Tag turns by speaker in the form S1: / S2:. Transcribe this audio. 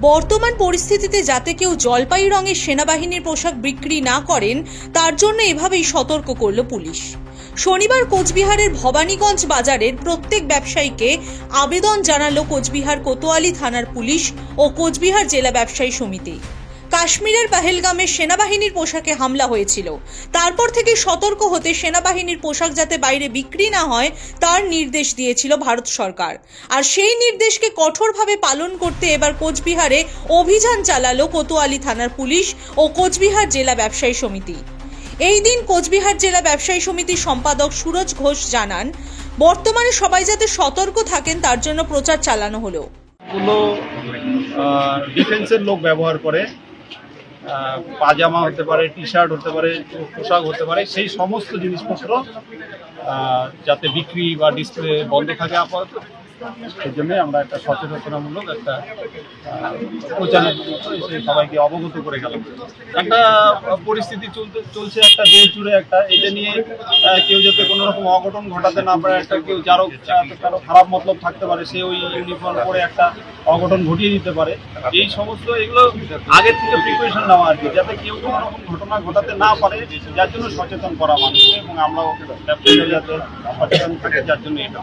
S1: বর্তমান পরিস্থিতিতে যাতে কেউ জলপাই রঙের সেনাবাহিনীর পোশাক বিক্রি না করেন, তার জন্য এভাবেই সতর্ক করল পুলিশ। শনিবার কোচবিহারের ভবানীগঞ্জ বাজারের প্রত্যেক ব্যবসায়ীকে আবেদন জানালো কোচবিহার কোতোয়ালি থানার পুলিশ ও কোচবিহার জেলা ব্যবসায়ী সমিতি। কাশ্মীরের পাহেলগামে সেনাবাহিনীর পোশাকে হামলা হয়েছিল। তারপর থেকে সতর্ক হতে সেনাবাহিনীর পোশাক যাতে বাইরে বিক্রি না হয়, তার নির্দেশ দিয়েছিল ভারত সরকার। আর সেই নির্দেশকে কঠোরভাবে পালন করতে এবার কোচবিহারে অভিযান চালালো কোতোয়ালি থানার পুলিশ ও কোচবিহার জেলা ব্যবসায়ী সমিতি। এই দিন কোচবিহার জেলা ব্যবসায়ী সমিতির সম্পাদক সুরজ ঘোষ জানান, বর্তমানে সবাই যাতে সতর্ক থাকেন তার জন্য প্রচার চালানো হলো।
S2: ডিফেন্সের লোক ব্যবহার করে পাজামা হতে পারে টি শার্ট হতে পারে, পোশাক হতে পারে, সেই সমস্ত জিনিসপত্র যাতে বিক্রি বা ডিসপ্লে বন্ধ থাকে আপাতত। সেই জন্য আমরা একটা সচেতনতামূলক একটা প্রচারের এসে সবাইকে অবগত করে গেলাম একটা পরিস্থিতি চলতে, চলছে একটা দেশ জুড়ে একটা, এটা নিয়ে কেউ যাতে কোনো রকম অঘটন ঘটাতে না পারে, একটা কেউ যারও কারও খারাপ মতলব থাকতে পারে, সে ওই ইউনিফর্ম পরে একটা অঘটন ঘটিয়ে দিতে পারে এই সমস্ত এগুলো আগের থেকে প্রিপারেশন নেওয়া আর কি, যাতে কেউ কোনো রকম ঘটনা ঘটাতে না পারে, যার জন্য সচেতন করা মানুষকে, এবং আমরাও যাতে সচেতন থাকে, যার জন্য এটা।